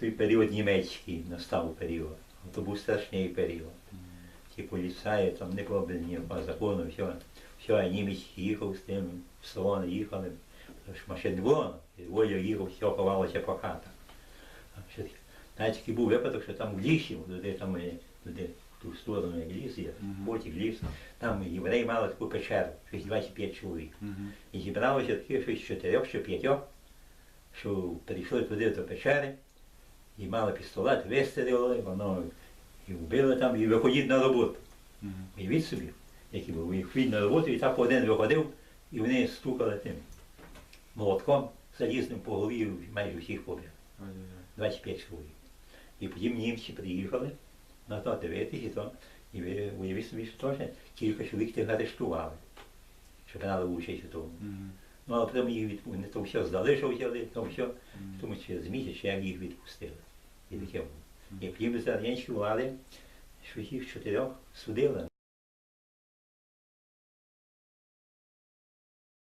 той період німецький настав період. То був страшний період. Ті поліцаї, там не було б ніякого закону, все. Все, а німець їхав з тим, в село їхали. Тому що машин не було, і Воля їхав, все ховалося по хатах. Навіть такий був випадок, що там в лісі, туди там туди, в ту сторону як ліс є, потік ліс, там євреї мали таку печеру, щось 25 чоловік. І зібралося таке щось чотирьох чи п'ятьох, що прийшли туди до печери і мали пістолет, вистрілили, воно і вбили там, і виходіть на роботу. Уявіть собі, які були. Їх на роботу, і так один виходив, і вони стукали тим молотком залізним по голові майже всіх побив. 25 чоловік. І потім німці приїхали на то дивитися, і то, і ви уявіть собі, що теж кілька чоловік тих арештували, що брали участь у тому. Ну, але потім їх від... то все здали, що взяли, то все, тому через місяць як їх відпустили. І таке було. Мгм. І потім за радянської що їх чотирьох судили